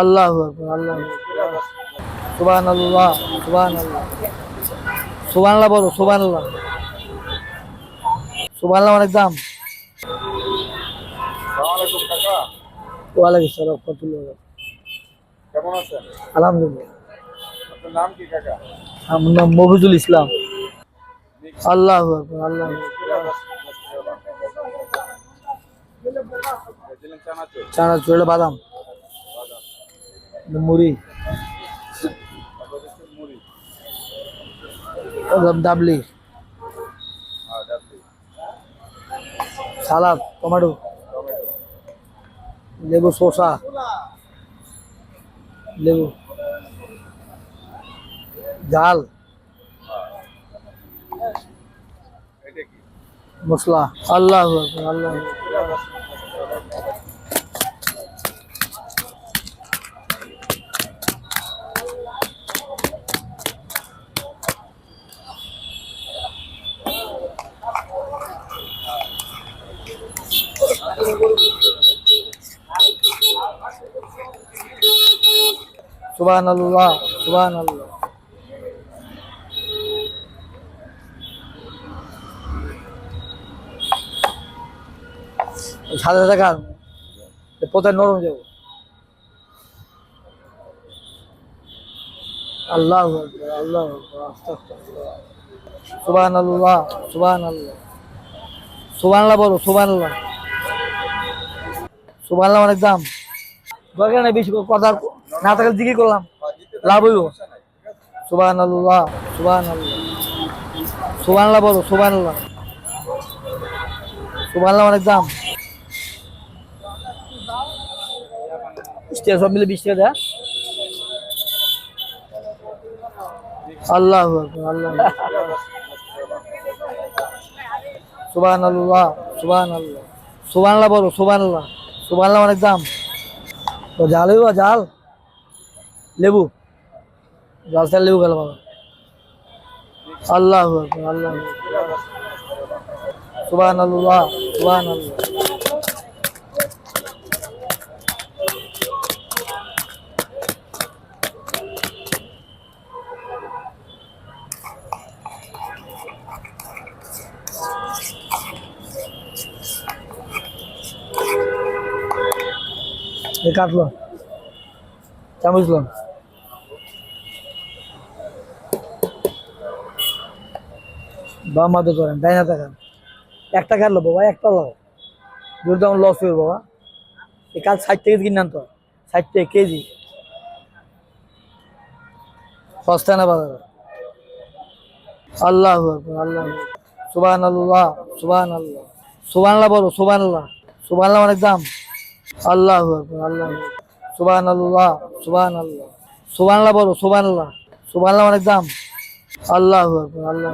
আল্লাহ আল্লাহ সুবান আল্লাহ সুবান আল্লাহ সুবান আল্লাহ বলো সুবান আল্লাহ সুবান আল্লাহ অনেক দাম ওয়ালাইকুম সালাম রহমতুল্লাহ। কেমন আছেন? আলহামদুলিল্লাহ। আপনার নাম কি কাকা? আমার নাম মফিজুল ইসলাম। আল্লাহ আল্লাহ চানাচুর। বাদাম। मुरी दाबली टमाटो लेबू सोसा लेबू झाल मसला अल्लाह अल्लाह এটা আল্লাহ সুবহান আল্লাহ সাদা পোতায় নরম যাব। আল্লাহ আল্লাহ। সুবহান আল্লাহ সুবহান আল্লাহ সুবহান আল্লাহ বলো সুবহান আল্লাহ সুবহান আল্লাহ অনেক দাম। দরকার বেশি কথা না থাকলে জিজ্ঞেস করলাম, লাভ হইব। সুবহান আল্লাহ সুবহান আল্লাহ সুবহান আল্লাহ বলো সুবহান আল্লাহ অনেক দাম। বিশ সব মিলে বিশ টাকা আল্লাহ আল্লাহ সুবহান আল্লাহ সুবহান আল্লাহ সুবহান আল্লাহ বলো সুবহান আল্লাহ সুবহান আল্লাহ অনেক দাম তো জাল হইব জাল লেবু জাল চাল লেবু গেল বাবা আল্লাহ আকবার, আল্লাহ সুবহান আল্লাহ কাটলো। চামচলো বাম হাতে করেন ডাইন হাতে খান একটা কাটলো বাবা, একটা লাও যদি তখন লস হইব বাবা। এই কাল ষাট থেকে কিনে আনতো ষাট থেকে কেজি। সস্তা না বাজারে? আল্লাহ আল্লাহ সুবান আল্লাহ সুবান আল্লাহ সুবান আল্লাহ বলো সুবান আল্লাহ সুবান আল্লাহ অনেক দাম? আল্লাহ আল্লাহ সুবান আল্লাহ সুবান আল্লাহ সুবান আল্লাহ বলো সুবান আল্লাহ সুবান আল্লাহ অনেক দাম আল্লাহ আল্লাহ